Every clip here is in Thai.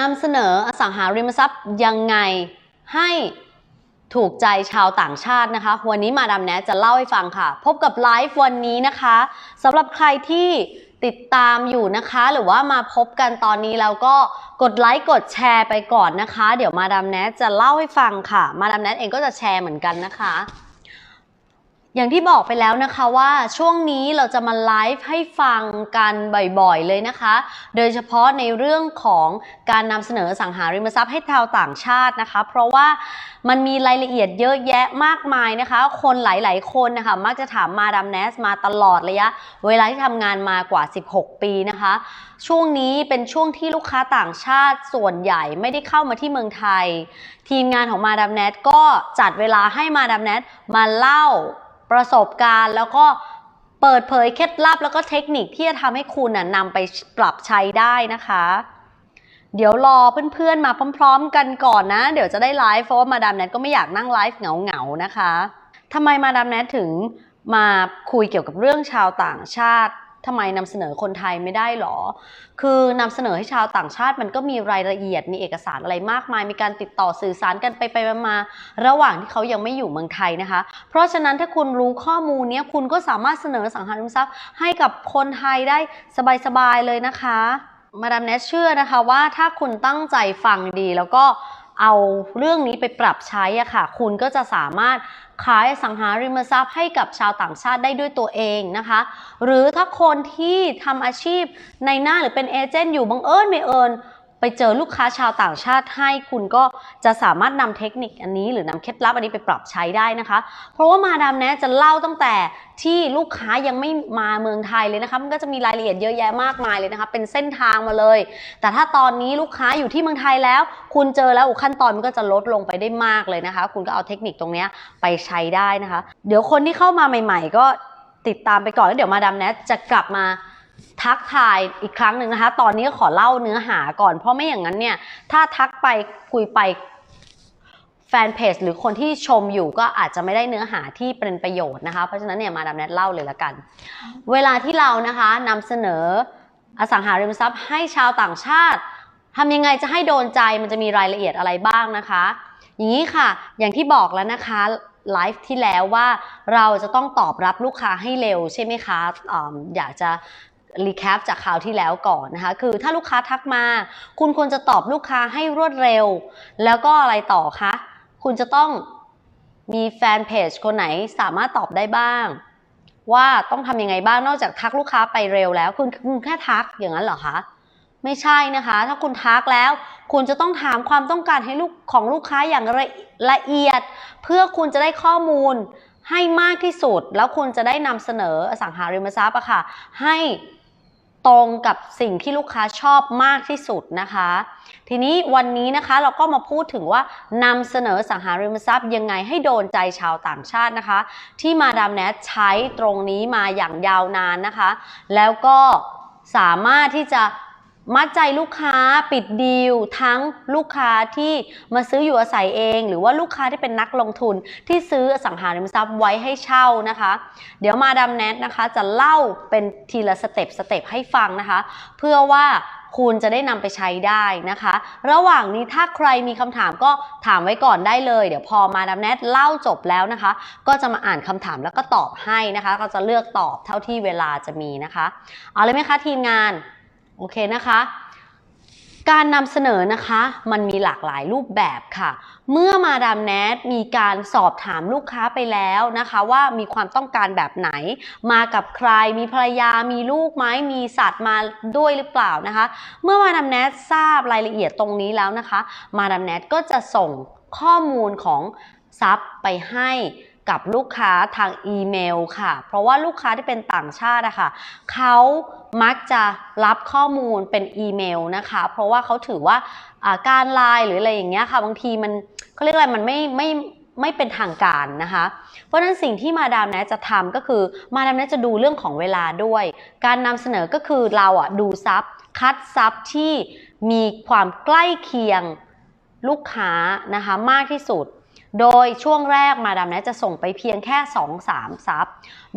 นำเสนออสังหาริมทรัพย์ยังไงให้ถูกใจชาวต่างชาตินะคะ วันนี้มาดามแนทจะเล่าให้ฟังค่ะ พบกับไลฟ์วันนี้นะคะสำหรับใครที่ติดตามอยู่นะคะ หรือว่ามาพบกันตอนนี้แล้วก็กดไลค์กดแชร์ไปก่อนนะคะ เดี๋ยวมาดามแนทจะเล่าให้ฟังค่ะ มาดามแนทเองก็จะแชร์เหมือนกันนะคะ อย่างที่บอกไปแล้วนะคะว่าช่วงนี้เราจะมาไลฟ์ให้ฟังกันบ่อยๆเลยนะคะ โดยเฉพาะในเรื่องของการนำเสนอสังหาริมทรัพย์ให้ชาวต่างชาตินะคะ เพราะว่ามันมีรายละเอียดเยอะแยะมากมายนะคะ คนหลายๆคนนะคะมักจะถามมาดามแนสมาตลอดระยะ เวลาที่ทำงานมากว่า 16 ปีนะคะ ช่วงนี้เป็นช่วงที่ลูกค้าต่างชาติส่วนใหญ่ไม่ได้เข้ามาที่เมืองไทย ทีมงานของมาดามแนทก็จัดเวลาให้มาดามแนทมาเล่า ประสบการณ์แล้วก็เปิดเผยเคล็ดลับแล้วก็เทคนิคที่จะทำให้คุณน่ะนำไปปรับใช้ได้นะคะ เดี๋ยวรอเพื่อนๆมาพร้อม ๆ กันก่อนนะ เดี๋ยวจะได้ไลฟ์เพราะว่ามาดามแนทก็ไม่อยากนั่งไลฟ์เหงาๆนะคะทำไมมาดามแนทถึงมาคุยเกี่ยวกับเรื่องชาวต่างชาติ ทำไมนำเสนอคนไทยไม่ได้หรอ คือนำเสนอให้ชาวต่างชาติมันก็มีรายละเอียดมีเอกสารอะไรมากมาย มีการติดต่อสื่อสารกันไปไปมาระหว่างที่เขายังไม่อยู่เมืองไทยนะคะ เพราะฉะนั้นถ้าคุณรู้ข้อมูลเนี้ยคุณก็สามารถเสนอสังหาริมทรัพย์ ให้กับคนไทยได้สบายๆเลยนะคะ มาดามแนทเชื่อนะคะว่าถ้าคุณตั้งใจฟังดีแล้วก็ เอาเรื่องนี้ไปปรับใช้อะค่ะ คุณก็จะสามารถขายสังหาริมทรัพย์ให้กับชาวต่างชาติได้ด้วยตัวเองนะคะ หรือถ้าคนที่ทำอาชีพในหน้าหรือเป็นเอเจนต์อยู่บังเอิญไม่เอิญ ไปเจอลูกค้าชาวต่างชาติให้คุณก็จะสามารถนำเทคนิคอันนี้ หรือนำเคล็ดลับอันนี้ไปปรับใช้ได้นะคะ เพราะว่ามาดามแนทจะเล่าตั้งแต่ที่ลูกค้ายังไม่มาเมืองไทยเลยนะคะมันก็จะมีรายละเอียดเยอะแยะมากมายเลยนะคะ เป็นเส้นทางมาเลย แต่ถ้าตอนนี้ลูกค้าอยู่ที่เมืองไทยแล้ว คุณเจอแล้วขั้นตอนมันก็จะลดลงไปได้มากเลยนะคะ คุณก็เอาเทคนิคตรงนี้ไปใช้ได้นะคะ เดี๋ยวคนที่เข้ามาใหม่ ๆ ก็ติดตามไปก่อนแล้วเดี๋ยวมาดามแนทจะกลับมา ทักทายอีกครั้งหนึ่งนะคะ ตอนนี้ขอเล่าเนื้อหาก่อน เพราะไม่อย่างนั้นเนี่ย ถ้าทักไปคุยไปแฟนเพจหรือคนที่ชมอยู่ก็อาจจะไม่ได้เนื้อหาที่เป็นประโยชน์นะคะ เพราะฉะนั้นเนี่ยมาดามแนทเล่าเลยละกัน เวลาที่เรานะคะนำเสนออสังหาริมทรัพย์ให้ชาวต่างชาติทำยังไงจะให้โดนใจมันจะมีรายละเอียดอะไรบ้างนะคะ อย่างนี้ค่ะ อย่างที่บอกแล้วนะคะไลฟ์ที่แล้วว่าเราจะต้องตอบรับลูกค้าให้เร็วใช่ไหมคะออยากจะ รีแคปจากคราวที่แล้วก่อนนะคะ คือถ้าลูกค้าทักมา คุณควรจะตอบลูกค้าให้รวดเร็ว แล้วก็อะไรต่อคะ คุณจะต้องมีแฟนเพจคนไหนสามารถตอบได้บ้าง ว่าต้องทำยังไงบ้างนอกจากทักลูกค้าไปเร็วแล้ว คุณคุณแค่ทักอย่างนั้นเหรอคะไม่ใช่นะคะ ถ้าคุณทักแล้ว คุณจะต้องถามความต้องการให้ลูกของลูกค้าอย่างละละเอียด เพื่อคุณจะได้ข้อมูลให้มากที่สุด แล้วคุณจะได้นำเสนออสังหาริมทรัพย์อะค่ะ ให้ ตรงกับสิ่งที่ลูกค้าชอบมากที่สุดนะคะ ทีนี้วันนี้นะคะเราก็มาพูดถึงว่านำเสนอสังหาริมทรัพย์ยังไงให้โดนใจชาวต่างชาตินะคะ ที่มาดามแนทใช้ตรงนี้มาอย่างยาวนานนะคะ แล้วก็สามารถที่จะ มัดใจลูกค้าปิดดีลทั้งลูกค้าที่มาซื้ออยู่อาศัยเอง หรือว่าลูกค้าที่เป็นนักลงทุนที่ซื้ออสังหาริมทรัพย์ไว้ให้เช่านะคะ เดี๋ยวมาดามแนทนะคะจะเล่าเป็นทีละสเต็ปสเต็ปให้ฟังนะคะ เพื่อว่าคุณจะได้นำไปใช้ได้นะคะ ระหว่างนี้ถ้าใครมีคำถามก็ถามไว้ก่อนได้เลย เดี๋ยวพอมาดามแนทเล่าจบแล้วนะคะ ก็จะมาอ่านคำถามแล้วก็ตอบให้นะคะ ก็จะเลือกตอบเท่าที่เวลาจะมีนะคะ เอาเลยไหมคะทีมงาน โอเคนะคะ การนำเสนอนะคะ มันมีหลากหลายรูปแบบค่ะ เมื่อมาดามแนทมีการสอบถามลูกค้าไปแล้วนะคะ ว่ามีความต้องการแบบไหน มากับใครมีภรรยามีลูกไหมมีสัตว์มาด้วยหรือเปล่านะคะ เมื่อมาดามแนททราบรายละเอียดตรงนี้แล้วนะคะ มาดามแนทก็จะส่งข้อมูลของซับไปให้ กับลูกค้าทางอีเมลค่ะ เพราะว่าลูกค้าที่เป็นต่างชาติอะค่ะเขามักจะรับข้อมูลเป็นอีเมลนะคะ เพราะว่าเขาถือว่าการไลน์หรืออะไรอย่างเงี้ยค่ะ บางทีมันเขาเรียกอะไรมันไม่ไม่ไม่เป็นทางการนะคะ เพราะฉะนั้นสิ่งที่มาดามแนทจะทำก็คือ มาดามแนทจะดูเรื่องของเวลาด้วย การนำเสนอก็คือเราอะดูซับคัดซับที่มีความใกล้เคียงลูกค้านะคะมากที่สุด โดยช่วงแรกมาดามแนทจะส่งไปเพียงแค่ 2-3 ซับ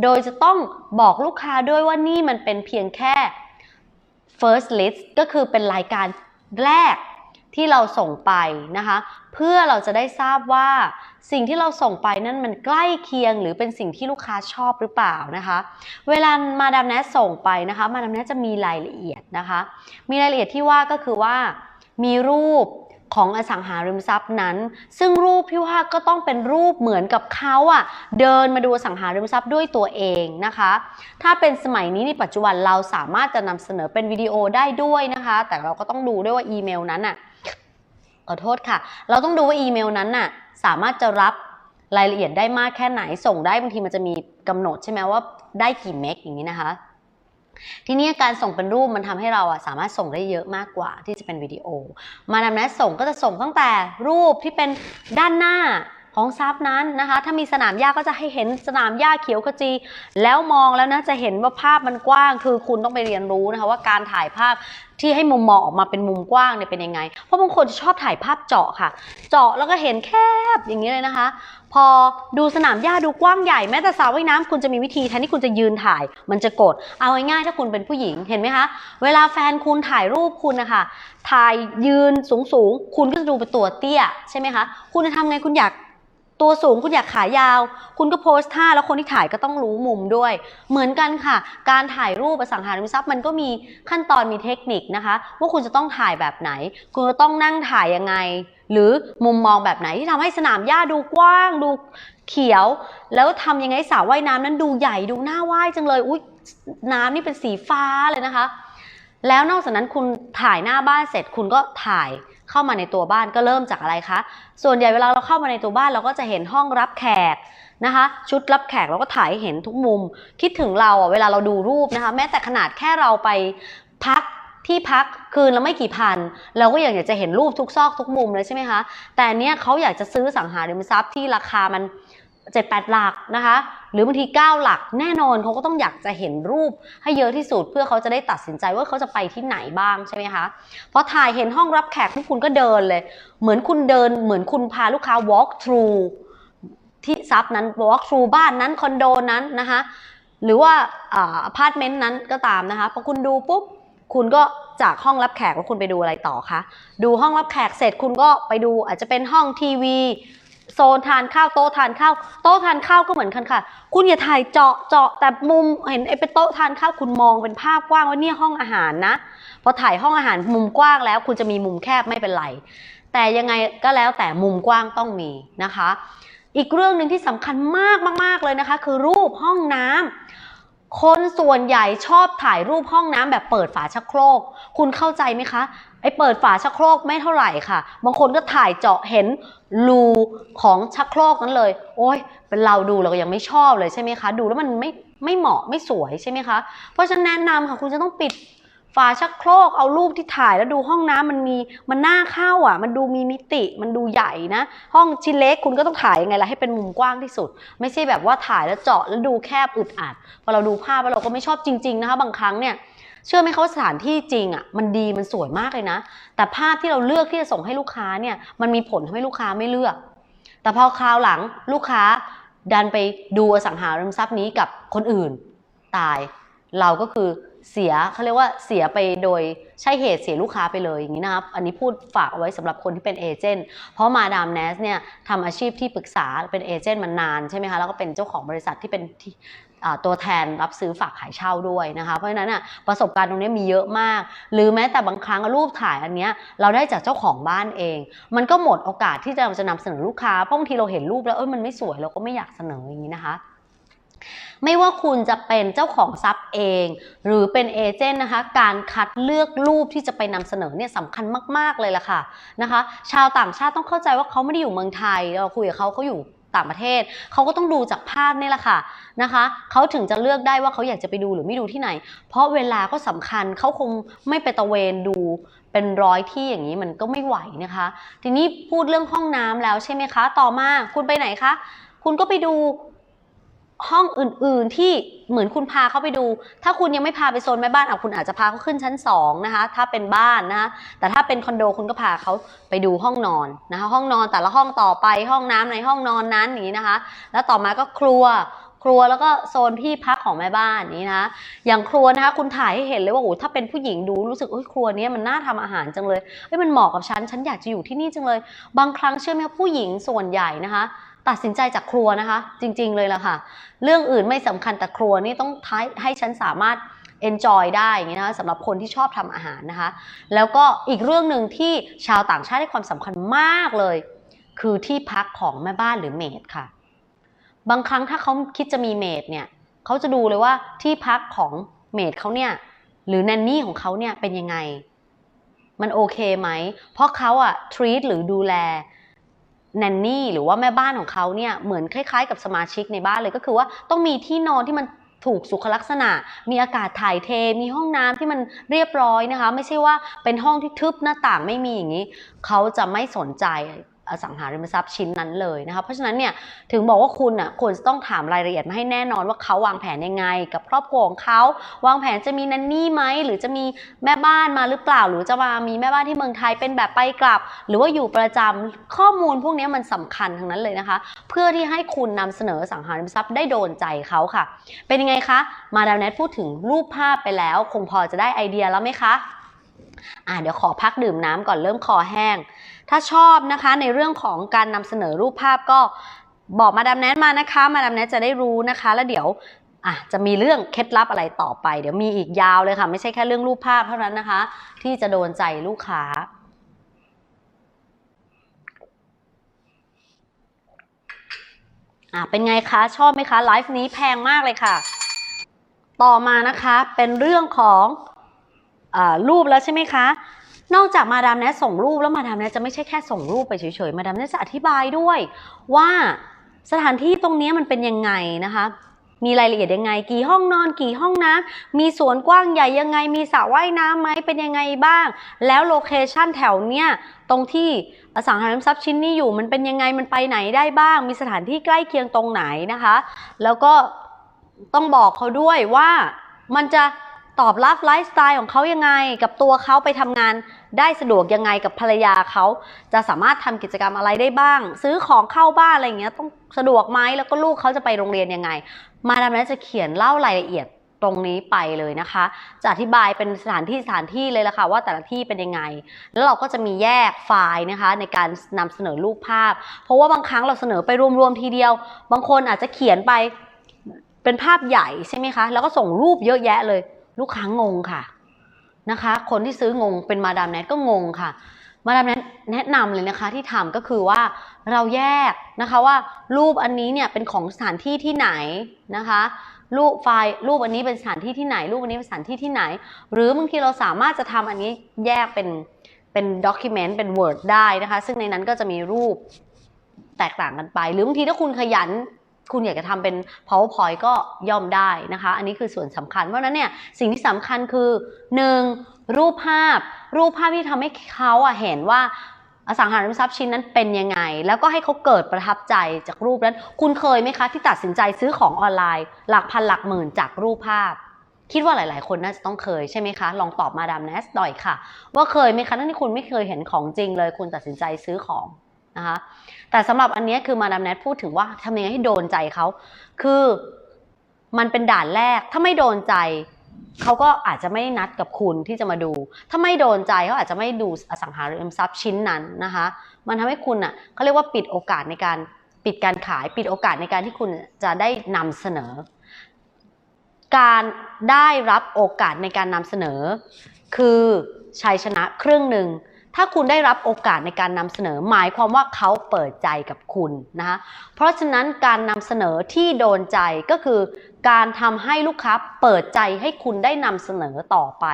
โดยจะต้องบอกลูกค้าด้วยว่านี่มันเป็นเพียงแค่ first list ก็คือเป็นรายการแรกที่เราส่งไปนะคะ เพื่อเราจะได้ทราบว่าสิ่งที่เราส่งไปนั้นมันใกล้เคียง หรือเป็นสิ่งที่ลูกค้าชอบหรือเปล่านะคะ เวลามาดามแนทส่งไปนะคะ มาดามแนทจะมีรายละเอียดนะคะ มีรายละเอียดที่ว่าก็คือว่ามีรูป ของอสังหาริมทรัพย์นั้น ซึ่งรูปพี่ว่าก็ต้องเป็นรูปเหมือนกับเขาอะเดินมาดูอสังหาริมทรัพย์ด้วยตัวเองนะคะ ถ้าเป็นสมัยนี้ในปัจจุบันเราสามารถจะนำเสนอเป็นวิดีโอได้ด้วยนะคะ แต่เราก็ต้องดูด้วยว่าอีเมลนั้นอะขอโทษค่ะ เราต้องดูว่าอีเมลนั้นน่ะสามารถจะรับรายละเอียดได้มากแค่ไหนส่งได้บางทีมันจะมีกำหนดใช่ไหมว่าได้กี่เมกอย่างนี้นะคะ ทีนี้การส่งเป็นรูปมันทำให้เราอะสามารถส่งได้เยอะมากกว่าที่จะเป็นวิดีโอ มาดามแนส่งก็จะส่งตั้งแต่รูปที่เป็นด้านหน้า ของซับนั้นนะคะ ถ้ามีสนามหญ้าก็จะให้เห็นสนามหญ้าเขียวขจี แล้วมองแล้วนะจะเห็นว่าภาพมันกว้าง คือคุณต้องไปเรียนรู้นะคะว่าการถ่ายภาพที่ให้มุมมองออกมาเป็นมุมกว้างเนี่ยเป็นยังไง เพราะบางคนชอบถ่ายภาพเจาะค่ะ เจาะแล้วก็เห็นแคบอย่างนี้เลยนะคะ พอดูสนามหญ้าดูกว้างใหญ่แม้แต่สระว่ายน้ำคุณจะมีวิธีแทนที่คุณจะยืนถ่าย มันจะกด เอาง่ายๆถ้าคุณเป็นผู้หญิงเห็นไหมคะ เวลาแฟนคุณถ่ายรูปคุณนะคะถ่ายยืนสูงๆ คุณก็จะดูเป็นตัวเตี้ยใช่ไหมคะ คุณจะทำไงคุณอยาก ตัวสูงคุณอยากขายาว คุณก็โพสท่าแล้วคนที่ถ่ายก็ต้องรู้มุมด้วย เหมือนกันค่ะ การถ่ายรูปอสังหาริมทรัพย์มันก็มีขั้นตอนมีเทคนิคนะคะ ว่าคุณจะต้องถ่ายแบบไหน คุณจะต้องนั่งถ่ายยังไง หรือมุมมองแบบไหนที่ทำให้สนามหญ้าดูกว้างดูเขียว แล้วทำยังไงสระว่ายน้ำนั้นดูใหญ่ดูน่าว่ายจังเลยอุ้ยน้ำนี่เป็นสีฟ้าเลยนะคะ แล้วนอกจากนั้นคุณถ่ายหน้าบ้านเสร็จคุณก็ถ่าย เข้ามาในตัวบ้านก็เริ่มจากอะไรคะ ส่วนใหญ่เวลาเราเข้ามาในตัวบ้านเราก็จะเห็นห้องรับแขกนะคะ ชุดรับแขกเราก็ถ่ายหเห็นทุกมุม คิดถึงเราอะเวลาเราดูรูปนะคะ แม้แต่ขนาดแค่เราไปพักที่พักคืนละไม่กี่พัน เราก็อยากจะเห็นรูปทุกซอกทุกมุมเลยใช่ไหมคะ แต่เนี้ยเขาอยากจะซื้อสังหาริมทรัพย์ที่ราคามัน เจ็ดแปดหลักนะคะ หรือบางทีเก้าหลักแน่นอนเขาก็ต้องอยากจะเห็นรูปให้เยอะที่สุด เพื่อเขาจะได้ตัดสินใจว่าเขาจะไปที่ไหนบ้างใช่ไหมคะพอถ่ายเห็นห้องรับแขกทุกคุณก็เดินเลย เหมือนคุณเดินเหมือนคุณพาลูกค้า walk through ที่ซับนั้น walk through บ้านนั้นคอนโดนั้นนะคะหรือว่าอพาร์ตเมนต์นั้นก็ตามนะคะพอคุณดูปุ๊บคุณก็จากห้องรับแขกแล้วคุณไปดูอะไรต่อคะ ดูห้องรับแขกเสร็จคุณก็ไปดูอาจจะเป็นห้องทีวี โซนทานข้าวโต๊ะทานข้าวโต๊ะทานข้าวก็เหมือนกันค่ะ คุณอย่าถ่ายเจาะเจาะแต่มุมเห็นไอ้เป็นโต๊ะทานข้าวคุณมองเป็นภาพกว้างว่าเนี่ยห้องอาหารนะพอถ่ายห้องอาหารมุมกว้างแล้ว คุณจะมีมุมแคบไม่เป็นไรแต่ยังไงก็แล้วแต่มุมกว้างต้องมีนะคะ อีกเรื่องหนึ่งที่สำคัญมากมากๆเลยนะคะ คือรูปห้องน้ำคนส่วนใหญ่ชอบถ่ายรูปห้องน้ำแบบเปิดฝาชักโครก คุณเข้าใจไหมคะ เปิดฝาชักโครกไม่เท่าไหร่ค่ะ บางคนก็ถ่ายเจาะเห็นรูของชักโครกนั้นเลย โอ้ยเป็นเราดูเราก็ยังไม่ชอบเลยใช่ไหมคะ ดูแล้วมันไม่ไม่เหมาะไม่สวยใช่ไหมคะ เพราะฉะนั้นแนะนำค่ะคุณจะต้องปิดฝาชักโครกเอารูปที่ถ่ายแล้วดูห้องน้ำมันมีมันน่าเข้าอะ มันดูมีมิติมันดูใหญ่นะ ห้องชิ้นเล็กคุณก็ต้องถ่ายยังไงล่ะให้เป็นมุมกว้างที่สุด ไม่ใช่แบบว่าถ่ายแล้วเจาะแล้วดูแคบอึดอัดพอเราดูภาพแล้วเราก็ไม่ชอบจริง ๆนะคะ บางครั้งเนี่ย เชื่อไหมเขาสถานที่จริงอะมันดีมันสวยมากเลยนะ แต่ภาพที่เราเลือกที่จะส่งให้ลูกค้าเนี่ยมันมีผลทำให้ลูกค้าไม่เลือก แต่พอคราวหลังลูกค้าดันไปดูอสังหาริมทรัพย์นี้กับคนอื่นตาย เราก็คือเสียเขาเรียกว่าเสียไปโดยใช่เหตุเสียลูกค้าไปเลยอย่างนี้นะครับ อันนี้พูดฝากเอาไว้สำหรับคนที่เป็นเอเจนต์เพราะมาดามแนสเนี่ยทำอาชีพที่ปรึกษาเป็นเอเจนต์มานานใช่ไหมคะแล้วก็เป็นเจ้าของบริษัทที่เป็นที่ ตัวแทนรับซื้อฝากขายเช่าด้วยนะคะ เพราะฉะนั้นอะประสบการณ์ตรงนี้มีเยอะมาก หรือแม้แต่บางครั้งรูปถ่ายอันเนี้ยเราได้จากเจ้าของบ้านเอง มันก็หมดโอกาสที่จะจะนำเสนอลูกค้าเพราะบางทีเราเห็นรูปแล้วเอ้ยมันไม่สวยเราก็ไม่อยากเสนออย่างนี้นะคะไม่ว่าคุณจะเป็นเจ้าของทรัพย์เอง หรือเป็นเอเจนต์นะคะ การคัดเลือกรูปที่จะไปนำเสนอเนี่ยสำคัญมาก ๆ เลยล่ะค่ะนะคะ ชาวต่างชาติต้องเข้าใจว่าเขาไม่ได้อยู่เมืองไทย เราคุยกับเขาเขาอยู่ ต่างประเทศเขาก็ต้องดูจากภาพนี่แหละค่ะนะคะเขาถึงจะเลือกได้ว่าเขาอยากจะไปดูหรือไม่ดูที่ไหน เพราะเวลาก็สำคัญเขาคงไม่ไปตะเวนดูเป็นร้อยที่อย่างนี้มันก็ไม่ไหวนะคะ ทีนี้พูดเรื่องห้องน้ำแล้วใช่ไหมคะ ต่อมาคุณไปไหนคะ คุณก็ไปดู ห้องอื่นๆที่เหมือนคุณพาเขาไปดู ถ้าคุณยังไม่พาไปโซนแม่บ้านเอาคุณอาจจะพาเขาขึ้นชั้น2นะคะ ถ้าเป็นบ้านนะคะแต่ถ้าเป็นคอนโดคุณก็พาเขาไปดูห้องนอนนะคะ ห้องนอนแต่ละห้องต่อไปห้องน้ำในห้องนอนนั้นอย่างนี้นะคะ แล้วต่อมาก็ครัวครัวแล้วก็โซนที่พักของแม่บ้านนี้นะอย่างครัวนะคะคุณถ่ายให้เห็นเลยว่าโอ้ถ้าเป็นผู้หญิงดูรู้สึกเอ้ยครัวนี้มันน่าทำอาหารจังเลยเอ้ยมันเหมาะกับฉันฉันอยากจะอยู่ที่นี่จังเลย บางครั้งเชื่อไหมผู้หญิงส่วนใหญ่นะคะ ตัดสินใจจากครัวนะคะ จริง ๆเลยล่ะค่ะ เรื่องอื่นไม่สำคัญแต่ครัวนี่ต้องท้ายให้ฉันสามารถ enjoy ได้อย่างนี้นะคะสำหรับคนที่ชอบทำอาหารนะคะ แล้วก็อีกเรื่องหนึ่งที่ชาวต่างชาติให้ความสำคัญมากเลย คือที่พักของแม่บ้านหรือเมดค่ะ บางครั้งถ้าเขาคิดจะมีเมดเนี่ยเขาจะดูเลยว่าที่พักของเมดเขาเนี่ยหรือแนนนี่ของเขาเนี่ยเป็นยังไง มันโอเคไหม เพราะเขาอะ treat หรือดูแล แนนนี่หรือว่าแม่บ้านของเขาเนี่ยเหมือนคล้ายๆ กับสมาชิกในบ้านเลยก็คือว่าต้องมีที่นอนที่มันถูกสุขลักษณะ มีอากาศถ่ายเท มีห้องน้ำที่มันเรียบร้อยนะคะ ไม่ใช่ว่าเป็นห้องที่ทึบหน้าต่างไม่มีอย่างนี้ เขาจะไม่สนใจ อสังหาริมทรัพย์ชิ้นนั้นเลยนะคะเพราะฉะนั้นเนี่ยถึงบอกว่าคุณอะควรจะต้องถามรายละเอียดมาให้แน่นอนว่าเขาวางแผนยังไง กับครอบครัวของเขาวางแผนจะมีนันนี่ไหมหรือจะมีแม่บ้านมาหรือเปล่า หรือจะมามีแม่บ้านที่เมืองไทยเป็นแบบไปกลับ หรือว่าอยู่ประจำข้อมูลพวกนี้มันสำคัญทั้งนั้นเลยนะคะ เพื่อที่ให้คุณนำเสนอสังหาริมทรัพย์ได้โดนใจเขาค่ะ เป็นยังไงคะ มาดามแนทพูดถึงรูปภาพไปแล้ว คงพอจะได้ไอเดียแล้วไหมคะอ่าเดี๋ยวขอพักดื่มน้ำก่อนเริ่มคอแห้ง ถ้าชอบนะคะในเรื่องของการนำเสนอรูปภาพก็บอกมาดามแนทมานะคะ มาดามแนทจะได้รู้นะคะ แล้วเดี๋ยวอะจะมีเรื่องเคล็ดลับอะไรต่อไป เดี๋ยวมีอีกยาวเลยค่ะ ไม่ใช่แค่เรื่องรูปภาพเท่านั้นนะคะ ที่จะโดนใจลูกค้า อะเป็นไงคะชอบไหมคะไลฟ์นี้แพงมากเลยค่ะ ต่อมานะคะเป็นเรื่องของอรูปแล้วใช่ไหมคะ นอกจากมาดามแนทส่งรูปแล้วมาดามแนทจะไม่ใช่แค่ส่งรูปไปเฉยๆ มาดามแนทจะอธิบายด้วยว่าสถานที่ตรงนี้มันเป็นยังไงนะคะ มีรายละเอียดยังไง กี่ห้องนอนกี่ห้องน้ำมีสวนกว้างใหญ่ยังไง มีสระว่ายน้ำไหมเป็นยังไงบ้าง แล้วโลเคชันแถวเนี้ยตรงที่อสังหาริมทรัพย์ชิ้นนี้อยู่มันเป็นยังไงมันไปไหนได้บ้าง มีสถานที่ใกล้เคียงตรงไหนนะคะ แล้วก็ต้องบอกเขาด้วยว่ามันจะตอบรับไลฟ์สไตล์ของเขายังไง กับตัวเขาไปทำงาน ได้สะดวกยังไงกับภรรยาเขาจะสามารถทำกิจกรรมอะไรได้บ้าง ซื้อของเข้าบ้านอะไรอย่างเงี้ยต้องสะดวกไหมแล้วก็ลูกเขาจะไปโรงเรียนยังไง มาดามแนทจะเขียนเล่ารายละเอียดตรงนี้ไปเลยนะคะ จะอธิบายเป็นสถานที่สถานที่เลยละค่ะว่าแต่ละที่เป็นยังไง แล้วเราก็จะมีแยกไฟล์นะคะในการนำเสนอรูปภาพ เพราะว่าบางครั้งเราเสนอไปรวมๆทีเดียว บางคนอาจจะเขียนไปเป็นภาพใหญ่ใช่ไหมคะ แล้วก็ส่งรูปเยอะแยะเลย ลูกค้างงค่ะ นะคะ คนที่ซื้องงเป็นมาดามแนทก็งงค่ะ มาดามแนทแนะนำเลยนะคะที่ทำก็คือว่าเราแยกนะคะว่ารูปอันนี้เนี่ยเป็นของสถานที่ที่ไหนนะคะรูปไฟล์รูปอันนี้เป็นสถานที่ที่ไหน รูปอันนี้เป็นสถานที่ที่ไหน หรือบางทีเราสามารถจะทำอันนี้แยกเป็นเป็นด็อกิเมนต์เป็น Word ได้นะคะ ซึ่งในนั้นก็จะมีรูปแตกต่างกันไป หรือบางทีถ้าคุณขยัน คุณอยากจะทำเป็น powerpoint ก็ย่อมได้นะคะ อันนี้คือส่วนสำคัญ เพราะฉะนั้นเนี่ยสิ่งที่สำคัญคือ 1. รูปภาพ รูปภาพที่ทำให้เขาอะเห็นว่าอสังหาริมทรัพย์ชิ้นนั้นเป็นยังไง แล้วก็ให้เขาเกิดประทับใจจากรูปนั้น คุณเคยไหมคะ ที่ตัดสินใจซื้อของออนไลน์ หลักพันหลักหมื่นจากรูปภาพ คิดว่าหลาย ๆ คนน่าจะต้องเคยใช่ไหมคะ ลองตอบมาดามแนสหน่อยค่ะ ว่าเคยไหมคะทั้งที่คุณไม่เคยเห็นของจริงเลย คุณตัดสินใจซื้อของ นะคะแต่สำหรับอันนี้คือมาดามแนทพูดถึงว่าทำยังไงให้โดนใจเขาคือมันเป็นด่านแรกถ้าไม่โดนใจเขาก็อาจจะไม่นัดกับคุณที่จะมาดู ถ้าไม่โดนใจเขาอาจจะไม่ดูอสังหาริมทรัพย์ชิ้นนั้นนะคะ มันทำให้คุณอะเขาเรียกว่าปิดโอกาสในการปิดการขาย ปิดโอกาสในการที่คุณจะได้นำเสนอ การได้รับโอกาสในการนำเสนอ คือชัยชนะครึ่งหนึ่ง ถ้าคุณได้รับโอกาสในการนำเสนอ หมายความว่าเขาเปิดใจกับคุณนะคะเพราะฉะนั้นการนำเสนอที่โดนใจก็คือการทำให้ลูกค้าเปิดใจให้คุณได้นำเสนอต่อไป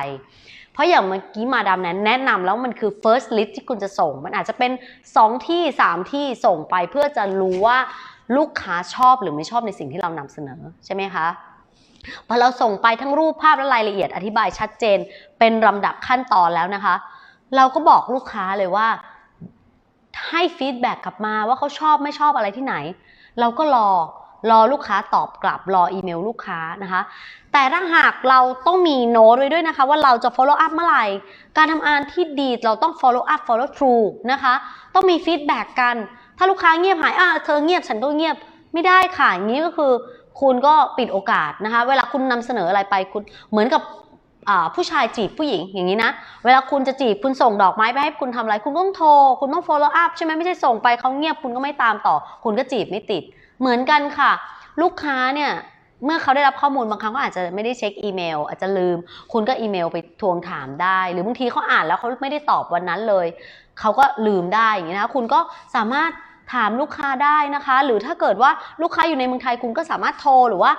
เพราะอย่างเมื่อกี้มาดามแนนแนะนำแล้วมันคือ first list ที่คุณจะส่ง มันอาจจะเป็น 2 ที่ 3 ที่ส่งไปเพื่อจะรู้ว่าลูกค้าชอบหรือไม่ชอบในสิ่งที่เรานำเสนอใช่ไหมคะพอเราส่งไปทั้งรูปภาพและรายละเอียดอธิบายชัดเจน เป็นลำดับขั้นตอนแล้วนะคะ เราก็บอกลูกค้าเลยว่า ให้ฟีดแบ็กกลับมาว่าเขาชอบไม่ชอบอะไรที่ไหน เราก็รอรอลูกค้าตอบกลับรออีเมลลูกค้านะคะ แต่ถ้าหากเราต้องมีโน้ตไว้ด้วยนะคะ ว่าเราจะ follow up เมื่อไหร่ การทำงานที่ดีเราต้อง follow up follow through นะคะ ต้องมีฟีดแบ็กกัน ถ้าลูกค้าเงียบหายอะเธอเงียบฉันก็เงียบไม่ได้ค่ะอย่างนี้ก็คือคุณก็ปิดโอกาสนะคะ เวลาคุณนำเสนออะไรไปคุณเหมือนกับ ผู้ชายจีบผู้หญิงอย่างนี้นะ เวลาคุณจะจีบคุณส่งดอกไม้ไปให้คุณทำอะไร คุณต้องโทร คุณต้อง follow up ใช่ไหมไม่ใช่ส่งไปเขาเงียบคุณก็ไม่ตามต่อ คุณก็จีบไม่ติด เหมือนกันค่ะ ลูกค้าเนี่ยเมื่อเขาได้รับข้อมูลบางครั้งก็อาจจะไม่ได้เช็คอีเมล อาจจะลืม คุณก็อีเมลไปทวงถามได้ หรือบางทีเขาอ่านแล้วเขาไม่ได้ตอบวันนั้นเลย เขาก็ลืมได้อย่างนี้นะคะคุณก็สามารถถามลูกค้าได้นะคะ หรือถ้าเกิดว่าลูกค้าอยู่ในเมืองไทยคุณก็สามารถโทรหรือว่า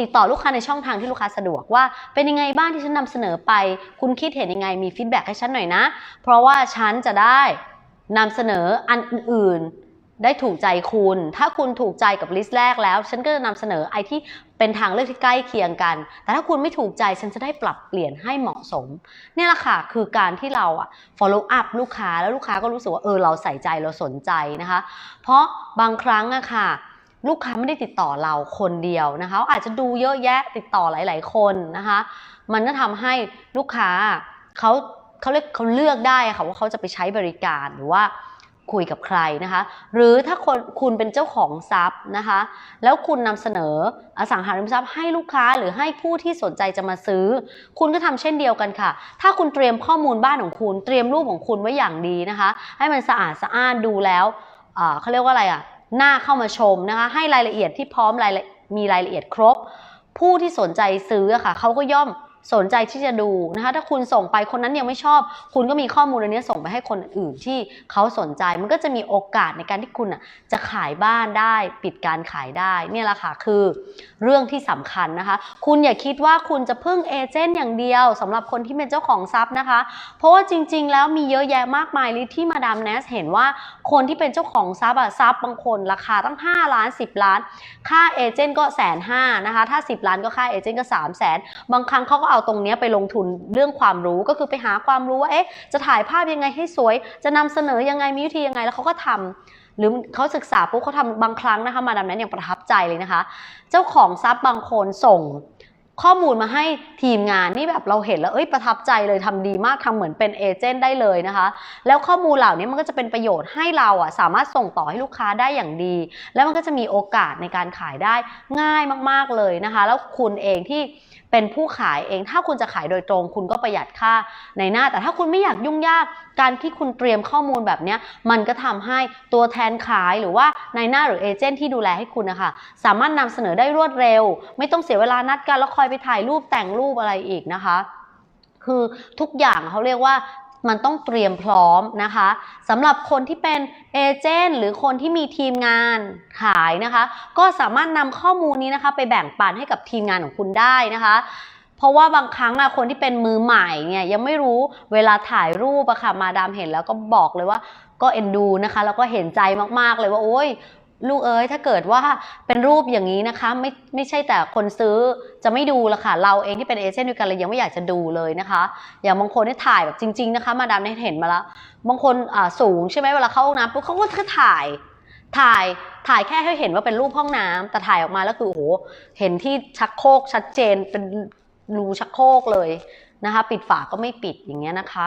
ติดต่อลูกค้าในช่องทางที่ลูกค้าสะดวกว่าเป็นยังไงบ้างที่ฉันนำเสนอไป คุณคิดเห็นยังไงมีฟีดแบ็กให้ฉันหน่อยนะ เพราะว่าฉันจะได้นำเสนออันอื่นได้ถูกใจคุณ ถ้าคุณถูกใจกับลิสต์แรกแล้ว ฉันก็จะนำเสนอไอที่เป็นทางเลือกที่ใกล้เคียงกัน แต่ถ้าคุณไม่ถูกใจ ฉันจะได้ปรับเปลี่ยนให้เหมาะสม เนี่ยแหละค่ะ คือการที่เราอะ follow up ลูกค้าแล้วลูกค้าก็รู้สึกว่า เออ เราใส่ใจ เราสนใจนะคะ เพราะบางครั้งอะค่ะ ลูกค้าไม่ได้ติดต่อเราคนเดียวนะคะ อาจจะดูเยอะแยะติดต่อหลาย ๆ คนนะคะ มันก็ทำให้ลูกค้าเขาเขาเรียกเขาเลือกได้ค่ะว่าเขาจะไปใช้บริการหรือว่าคุยกับใครนะคะ หรือถ้าคนคุณเป็นเจ้าของทรัพย์นะคะ แล้วคุณนำเสนออสังหาริมทรัพย์ให้ลูกค้าหรือให้ผู้ที่สนใจจะมาซื้อ คุณก็ทำเช่นเดียวกันค่ะ ถ้าคุณเตรียมข้อมูลบ้านของคุณ เตรียมรูปของคุณไว้อย่างดีนะคะ ให้มันสะอาดสะอ้านดูแล้วเขาเรียกว่าอะไรอะ หน้าเข้ามาชมนะคะ ให้รายละเอียดที่พร้อมรายมีรายละเอียดครบ ผู้ที่สนใจซื้อค่ะเขาก็ย่อม สนใจที่จะดูนะคะ ถ้าคุณส่งไปคนนั้นยังไม่ชอบ คุณก็มีข้อมูลอันนี้ส่งไปให้คนอื่นที่เขาสนใจ มันก็จะมีโอกาสในการที่คุณะจะขายบ้านได้ปิดการขายได้เนี่ยแหละค่ะคือเรื่องที่สำคัญนะคะ คุณอย่าคิดว่าคุณจะพึ่งเอเจนต์อย่างเดียวสำหรับคนที่เป็นเจ้าของทรัพย์นะคะ เพราะว่าจริง ๆ แล้วมีเยอะแยะมากมายเลยที่มาดามแนสเห็นว่าคนที่เป็นเจ้าของทรัพย์อะทรัพย์บางคนราคาตั้ง 5 ล้าน 10 ล้าน ค่าเอเจนต์ก็แสนห้านะคะถ้า 10 ล้านก็ค่าเอเจนต์ก็3 0 0แสนบางครั้งเขาก็เอาเราตรงนี้ไปลงทุนเรื่องความรู้ก็คือไปหาความรู้ว่าเอ๊ะจะถ่ายภาพยังไงให้สวย จะนำเสนอยังไงมีวิธียังไงแล้วเขาก็ทำหรือเขาศึกษาปุ๊บเขาทำบางครั้งนะคะมาดามนั้นอย่างประทับใจเลยนะคะ เจ้าของทรัพย์บางคนส่งข้อมูลมาให้ทีมงานนี่แบบเราเห็นแล้วเอ้ยประทับใจเลยทำดีมากทำเหมือนเป็นเอเจนต์ได้เลยนะคะ แล้วข้อมูลเหล่านี้มันก็จะเป็นประโยชน์ให้เราอะสามารถส่งต่อให้ลูกค้าได้อย่างดี แล้วมันก็จะมีโอกาสในการขายได้ง่ายมากๆเลยนะคะ แล้วคุณเองที่ เป็นผู้ขายเอง ถ้าคุณจะขายโดยตรง คุณก็ประหยัดค่าในหน้า แต่ถ้าคุณไม่อยากยุ่งยากการที่คุณเตรียมข้อมูลแบบนี้มันก็ทำให้ตัวแทนขายหรือว่าในหน้าหรือเอเจนต์ที่ดูแลให้คุณนะคะสามารถนำเสนอได้รวดเร็ว ไม่ต้องเสียเวลานัดกันแล้วคอยไปถ่ายรูปแต่งรูปอะไรอีกนะคะ คือทุกอย่างเขาเรียกว่า มันต้องเตรียมพร้อมนะคะสำหรับคนที่เป็นเอเจนต์หรือคนที่มีทีมงานขายนะคะ ก็สามารถนำข้อมูลนี้นะคะ ไปแบ่งปันให้กับทีมงานของคุณได้นะคะ เพราะว่าบางครั้งอะคนที่เป็นมือใหม่เนี่ยยังไม่รู้เวลาถ่ายรูปอะค่ะมาดามเห็นแล้วก็บอกเลยว่าก็เอ็นดูนะคะ แล้วก็เห็นใจมากๆเลยว่าโอ๊ย ลูกเอ้ยถ้าเกิดว่าเป็นรูปอย่างนี้นะคะ ไม่ไม่ใช่แต่คนซื้อจะไม่ดูละค่ะ เราเองที่เป็นเอเจนต์ด้วยกันเรายังไม่อยากจะดูเลยนะคะ อย่างบางคนที่ถ่ายแบบจริง ๆนะคะ มาดามเนี่ยเห็นมาแล้วบางคนอ่าสูงใช่ไหมเวลาเข้าห้องน้ำปุ๊บเขาก็คือถ่ายถ่ายถ่ายแค่ให้เห็นว่าเป็นรูปห้องน้ำแต่ถ่ายออกมาแล้วคือโอ้โหเห็นที่ชักโครกชัดเจนเป็นรูชักโครกเลยนะคะ ปิดฝาก็ไม่ปิดอย่างเงี้ยนะคะ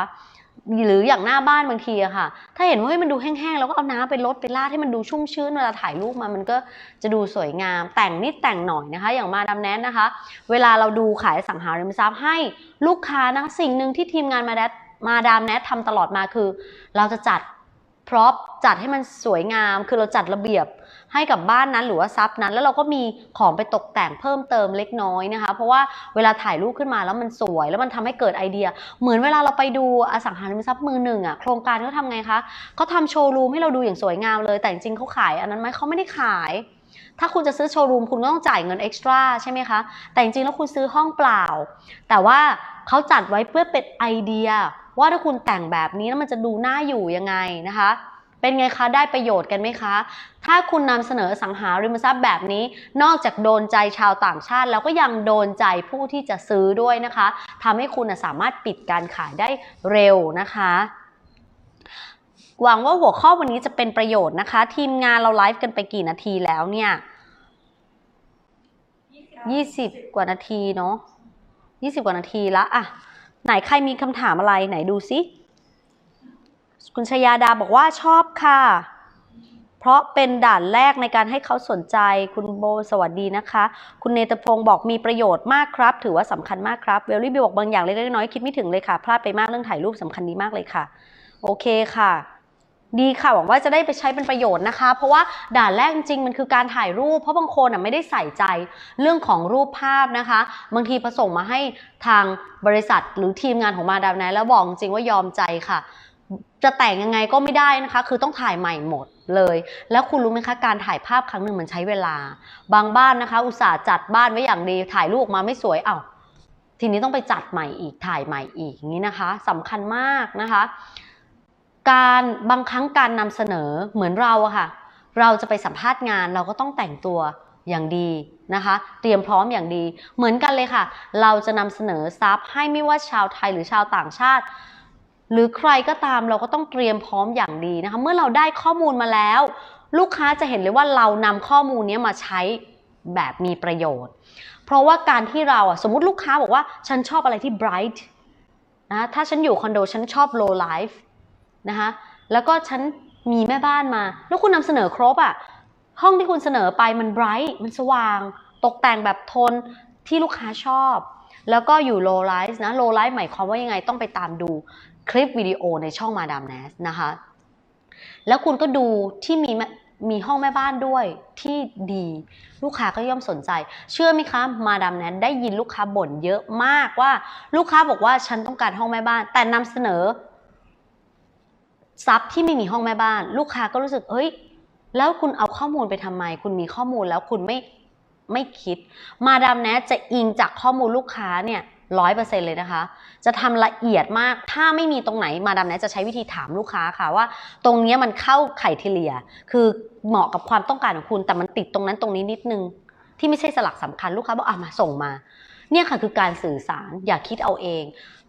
หรืออย่างหน้าบ้านบางทีอะค่ะ ถ้าเห็นว่าเฮ้ยมันดูแห้งๆ แล้วก็เอาน้ำไปลดไปราดให้มันดูชุ่มชื้นเวลาถ่ายรูปมามันก็จะดูสวยงาม แต่งนิดแต่งหน่อยนะคะ อย่างมาดามแนนนะคะ เวลาเราดูขายสังหาริมทรัพย์ให้ลูกค้านะคะสิ่งหนึ่งที่ทีมงานมาแดมาดามแนททำตลอดมาคือ เราจะจัดพร็อพจัดให้มันสวยงาม คือเราจัดระเบียบ ให้กับบ้านนั้นหรือว่าทรัพย์นั้น แล้วเราก็มีของไปตกแต่งเพิ่มเติมเล็กน้อยนะคะ เพราะว่าเวลาถ่ายรูปขึ้นมาแล้วมันสวย แล้วมันทำให้เกิดไอเดีย เหมือนเวลาเราไปดูอสังหาริมทรัพย์มือหนึ่งอะโครงการเขาทำไงคะเขาทำโชว์รูมให้เราดูอย่างสวยงามเลย แต่จริงเขาขายอันนั้นไหมเขาไม่ได้ขายถ้าคุณจะซื้อโชว์รูมคุณก็ต้องจ่ายเงินเอ็กซ์ตร้าใช่ไหมคะ แต่จริงๆ แล้วคุณซื้อห้องเปล่า แต่ว่าเขาจัดไว้เพื่อเป็นไอเดีย ว่าถ้าคุณแต่งแบบนี้แล้วมันจะดูน่าอยู่ยังไงนะคะ เป็นไงคะ ได้ประโยชน์กันไหมคะ ถ้าคุณนำเสนอสังหาริมทรัพย์แบบนี้ นอกจากโดนใจชาวต่างชาติ แล้วก็ยังโดนใจผู้ที่จะซื้อด้วยนะคะทำให้คุณสามารถปิดการขายได้เร็วนะคะหวังว่าหัวข้อวันนี้จะเป็นประโยชน์นะคะ ทีมงานเราไลฟ์กันไปกี่นาทีแล้วเนี่ยยี่สิบกว่านาทีเนาะยี่สิบกว่านาทีละอะ ไหนใครมีคำถามอะไรไหนดูซิ คุณชยาดาบอกว่าชอบค่ะ เพราะเป็นด่านแรกในการให้เขาสนใจ คุณโบสวัสดีนะคะ คุณเนตพงศ์บอกมีประโยชน์มากครับ ถือว่าสำคัญมากครับเวลลี่บิวบอกบางอย่างเล็กๆน้อยๆคิดไม่ถึงเลยค่ะ พลาดไปมากเรื่องถ่ายรูปสำคัญดีมากเลยค่ะ โอเคค่ะดีค่ะหวังว่าจะได้ไปใช้เป็นประโยชน์นะคะ เพราะว่าด่านแรกจริงมันคือการถ่ายรูป เพราะบางคนอะไม่ได้ใส่ใจเรื่องของรูปภาพนะคะ บางทีผส่งมาให้ทางบริษัทหรือทีมงานของมาดามแนแล้วบอกจริงว่ายอมใจค่ะ จะแต่งยังไงก็ไม่ได้นะคะ คือต้องถ่ายใหม่หมดเลย แล้วคุณรู้ไหมคะการถ่ายภาพครั้งหนึ่งมันใช้เวลา บางบ้านนะคะ อุตส่าห์จัดบ้านไว้อย่างดีถ่ายรูปออกมาไม่สวยเอ้าทีนี้ต้องไปจัดใหม่อีกถ่ายใหม่อีกอย่างนี้นะคะสำคัญมากนะคะ การบางครั้งการนำเสนอเหมือนเราอะค่ะ เราจะไปสัมภาษณ์งานเราก็ต้องแต่งตัวอย่างดีนะคะ เตรียมพร้อมอย่างดี เหมือนกันเลยค่ะ เราจะนำเสนอซับให้ไม่ว่าชาวไทยหรือชาวต่างชาติ หรือใครก็ตามเราก็ต้องเตรียมพร้อมอย่างดีนะคะเมื่อเราได้ข้อมูลมาแล้ว ลูกค้าจะเห็นเลยว่าเรานำข้อมูลนี้มาใช้แบบมีประโยชน์ เพราะว่าการที่เราอะสมมติลูกค้าบอกว่าฉันชอบอะไรที่ bright นะถ้าฉันอยู่คอนโดฉันชอบ low life นะคะแล้วก็ฉันมีแม่บ้านมา แล้วคุณนำเสนอครบอะห้องที่คุณเสนอไปมัน bright มันสว่าง ตกแต่งแบบโทนที่ลูกค้าชอบ แล้วก็อยู่ low life นะ low life หมายความว่ายังไงต้องไปตามดู คลิปวิดีโอในช่องมาดามแนสนะคะ แล้วคุณก็ดูที่มีมีห้องแม่บ้านด้วยที่ดี ลูกค้าก็ย่อมสนใจ เชื่อไหมคะมาดามแนทได้ยินลูกค้าบ่นเยอะมากว่า ลูกค้าบอกว่าฉันต้องการห้องแม่บ้าน แต่นำเสนอซับที่ไม่มีห้องแม่บ้าน ลูกค้าก็รู้สึกเฮ้ย แล้วคุณเอาข้อมูลไปทำไม คุณมีข้อมูลแล้วคุณไม่ไม่คิด มาดามแนทจะอิงจากข้อมูลลูกค้าเนี่ย ร้อยเปอร์เซ็นเลยนะคะ จะทำละเอียดมาก ถ้าไม่มีตรงไหนมาดามแนทจะใช้วิธีถามลูกค้าค่ะว่า ตรงนี้มันเข้าไข่เทเลีย คือเหมาะกับความต้องการของคุณ แต่มันติดตรงนั้นตรงนี้นิดนึง ที่ไม่ใช่สลักสำคัญลูกค้าบอกอะมาส่งมา เนี่ยค่ะคือการสื่อสารอย่าคิดเอาเอง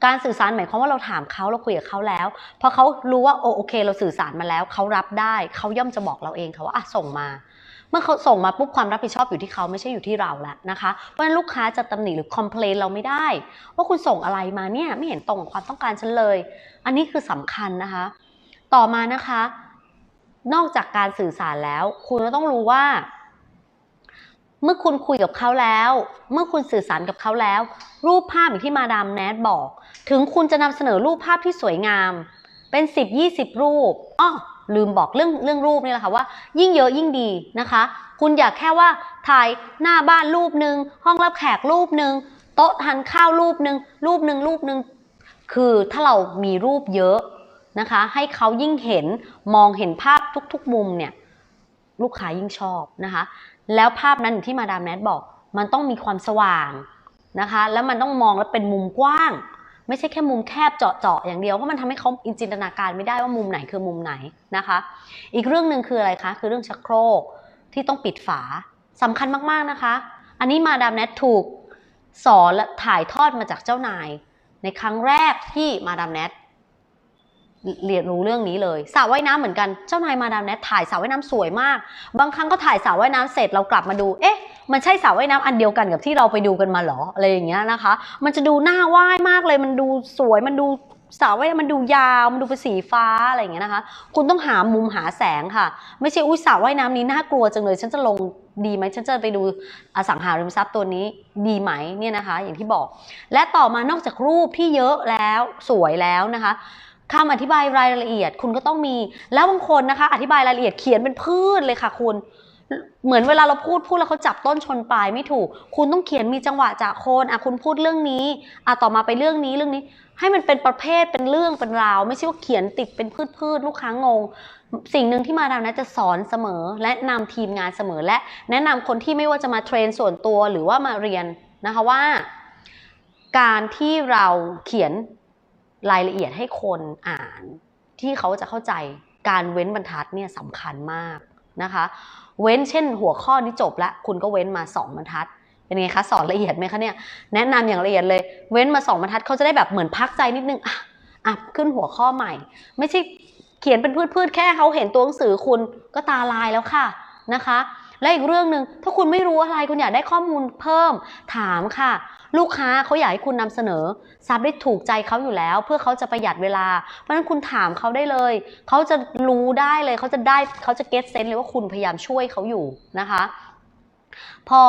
การสื่อสารหมายความว่าเราถามเขาเราคุยกับเขาแล้วพอเขารู้ว่าโอโอเค เราสื่อสารมาแล้วเขารับได้เขาย่อมจะบอกเราเองค่ะว่าอะส่งมา เมื่อเขาส่งมาปุ๊บความรับผิดชอบอยู่ที่เขาไม่ใช่อยู่ที่เราแล้วนะคะ เพราะฉะนั้นลูกค้าจะตำหนิหรือคอมเพลนเราไม่ได้ ว่าคุณส่งอะไรมาเนี่ยไม่เห็นตรงกับความต้องการฉันเลย อันนี้คือสำคัญนะคะ ต่อมานะคะ นอกจากการสื่อสารแล้ว คุณก็ต้องรู้ว่า เมื่อคุณคุยกับเขาแล้ว เมื่อคุณสื่อสารกับเขาแล้ว รูปภาพอย่างที่มาดามแนทบอก ถึงคุณจะนำเสนอรูปภาพที่สวยงาม เป็น 10 20 รูปอ้อ ลืมบอกเรื่องเรื่องรูปนี่แหละค่ะว่า ยิ่งเยอะยิ่งดีนะคะ คุณอยากแค่ว่าถ่ายหน้าบ้านรูปหนึ่งห้องรับแขกรูปหนึ่งโต๊ะทานข้าวรูปหนึ่งรูปหนึ่งรูปหนึ่งคือถ้าเรามีรูปเยอะนะคะ ให้เขายิ่งเห็นมองเห็นภาพทุกๆ มุมเนี่ยลูกค้ายิ่งชอบนะคะ แล้วภาพนั้นที่มาดามแนทบอก มันต้องมีความสว่างนะคะ แล้วมันต้องมองแล้วเป็นมุมกว้าง ไม่ใช่แค่มุมแคบเจาะๆอย่างเดียวเพราะมันทำให้เขาจินตนาการไม่ได้ว่ามุมไหนคือมุมไหนนะคะ อีกเรื่องหนึ่งคืออะไรคะคือเรื่องชักโครกที่ต้องปิดฝาสำคัญมากๆนะคะ อันนี้มาดามแนทถูกสอนและถ่ายทอดมาจากเจ้านาย ในครั้งแรกที่มาดามแนท เรียนรู้เรื่องนี้เลยสระว่ายน้ำเหมือนกันเจ้านายมาดามแนทถ่ายสระว่ายน้ำสวยมาก บางครั้งก็ถ่ายสระว่ายน้ำเสร็จเรากลับมาดู เอ๊ะ มันใช่สระว่ายน้ำอันเดียวกันกับที่เราไปดูกันมาเหรออะไรอย่างเงี้ยนะคะ มันจะดูน่าว่ายมากเลย มันดูสวยมันดูสระว่ายน้ำมันดูยาว มันดูเป็นสีฟ้าอะไรอย่างเงี้ยนะคะ คุณต้องหามุมหาแสงค่ะ ไม่ใช่อุ้ยสระว่ายน้ำนี้น่ากลัวจังเลย ฉันจะลงดีไหมฉันจะไปดูอสังหาริมทรัพย์ตัวนี้ดีไหมเนี่ยนะคะ อย่างที่บอก และต่อมานอกจากรูปที่เยอะแล้วสวยแล้วนะคะ คำอธิบายรายละเอียดคุณก็ต้องมี แล้วบางคนนะคะ อธิบายรายละเอียดเขียนเป็นพืชเลยค่ะคุณ เหมือนเวลาเราพูดพูดแล้วเขาจับต้นชนปลายไม่ถูก คุณต้องเขียนมีจังหวะจากโคนอะคุณพูดเรื่องนี้อะต่อมาไปเรื่องนี้เรื่องนี้ ให้มันเป็นประเภทเป็นเรื่องเป็นราว ไม่ใช่ว่าเขียนติดเป็นพืชพืชลูกค้างง สิ่งหนึ่งที่มาดามนะจะสอนเสมอ และนำทีมงานเสมอและ แนะนำคนที่ไม่ว่าจะมาเทรนส่วนตัวหรือว่ามาเรียนนะคะว่า การที่เราเขียน รายละเอียดให้คนอ่านที่เขาจะเข้าใจการเว้นบรรทัดเนี่ยสำคัญมากนะคะ เว้นเช่น หัวข้อนี้จบแล้วคุณก็เว้นมาสองบรรทัดเป็นไงคะสอนละเอียดไหมคะเนี่ยแนะนำอย่างละเอียดเลย เว้นมาสองบรรทัดเขาจะได้แบบเหมือนพักใจนิดนึงอะอะขึ้นหัวข้อใหม่ ไม่ใช่เขียนเป็นพืชๆแค่เขาเห็นตัวหนังสือคุณก็ตาลายแล้วค่ะนะคะ และอีกเรื่องหนึ่งถ้าคุณไม่รู้อะไรคุณอยากได้ข้อมูลเพิ่มถามค่ะ ลูกค้าเขาอยากให้คุณนำเสนอซับได้ถูกใจเขาอยู่แล้ว เพื่อเขาจะประหยัดเวลา เพราะฉะนั้นคุณถามเขาได้เลย เขาจะรู้ได้เลยเขาจะได้เขาจะเก็ตเซนเลยว่าคุณพยายามช่วยเขาอยู่นะคะ พอ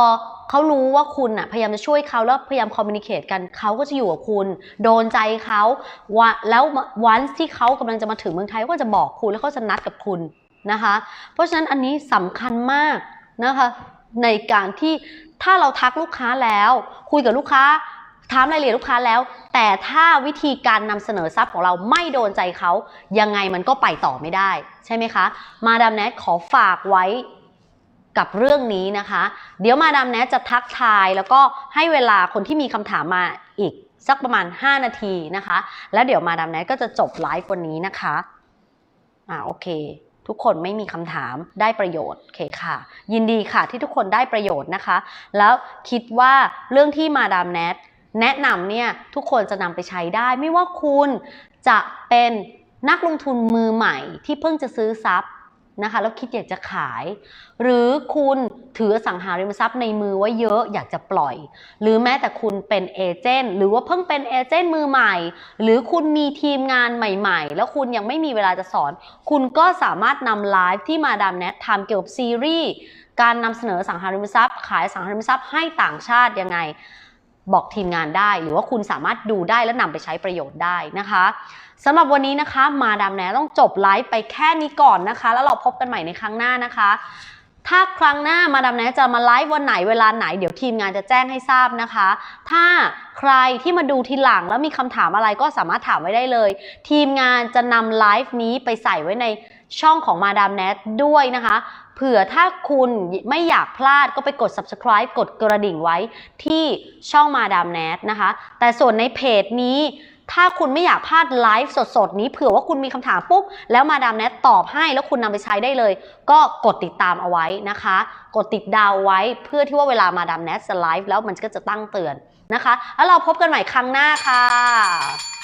เขารู้ว่าคุณอะพยายามจะช่วยเขาแล้วพยายามคอมมิ n นิเค e กันเขาก็จะอยู่กับคุณ โดนใจเขาว่าแล้ววันที่เขากำลังจะมาถึงเมืองไทยเขาก็จะบอกคุณแล้วเขาจะนัดกับคุณนะคะ เพราะฉะนั้นอันนี้สำคัญมากนะคะ ในการที่ถ้าเราทักลูกค้าแล้ว คุยกับลูกค้าถามรายละเอียดลูกค้าแล้ว แต่ถ้าวิธีการนำเสนอทรัพย์ของเราไม่โดนใจเขายังไงมันก็ไปต่อไม่ได้ ใช่ไหมคะ มาดามแนทขอฝากไว้กับเรื่องนี้นะคะ เดี๋ยวมาดามแนทจะทักทายแล้วก็ให้เวลาคนที่มีคำถามมาอีกสักประมาณ 5 นาทีนะคะ แล้วเดี๋ยวมาดามแนทก็จะจบไลฟ์วันนี้นะคะ อ่าโอเค ทุกคนไม่มีคำถามได้ประโยชน์โอเคค่ะ ยินดีค่ะที่ทุกคนได้ประโยชน์นะคะ แล้วคิดว่าเรื่องที่มาดามแนทแนะนำเนี่ยทุกคนจะนำไปใช้ได้ ไม่ว่าคุณจะเป็นนักลงทุนมือใหม่ที่เพิ่งจะซื้อทรัพย์ นะคะแล้วคิดอยากจะขาย หรือคุณถือสังหาริมทรัพย์ในมือไว้เยอะอยากจะปล่อย หรือแม้แต่คุณเป็นเอเจนต์หรือว่าเพิ่งเป็นเอเจนต์มือใหม่ หรือคุณมีทีมงานใหม่ ๆ แล้วคุณยังไม่มีเวลาจะสอน คุณก็สามารถนำไลฟ์ที่มาดามแนททำเกี่ยวกับซีรีส์การนำเสนอสังหาริมทรัพย์ ขายสังหาริมทรัพย์ให้ต่างชาติยังไง บอกทีมงานได้ หรือว่าคุณสามารถดูได้และนำไปใช้ประโยชน์ได้นะคะสำหรับวันนี้นะคะ มาดามแนทต้องจบไลฟ์ไปแค่นี้ก่อนนะคะ แล้วเราพบกันใหม่ในครั้งหน้านะคะ ถ้าครั้งหน้ามาดามแนทจะมาไลฟ์วันไหนเวลาไหนเดี๋ยวทีมงานจะแจ้งให้ทราบนะคะ ถ้าใครที่มาดูทีหลังแล้วมีคำถามอะไรก็สามารถถามไว้ได้เลย ทีมงานจะนำไลฟ์นี้ไปใส่ไว้ในช่องของมาดามแนทด้วยนะคะ ผื่อถ้าคุณไม่อยากพลาดก็ไปกด subscribe กดกระดิ่งไว้ที่ช่องมาดามแนทนะคะ แต่ส่วนในเพจนี้ ถ้าคุณไม่อยากพลาดไลฟ์สดๆ นี้เผื่อว่าคุณมีคำถามปุ๊บ แล้วมาดามแนทตอบให้แล้วคุณนำไปใช้ได้เลย ก็กดติดตามเอาไว้นะคะ กดติดดาวไว้เพื่อที่ว่าเวลามาดามแนทจะไลฟ์แล้วมันก็จะตั้งเตือนนะคะ แล้วเราพบกันใหม่ครั้งหน้าค่ะ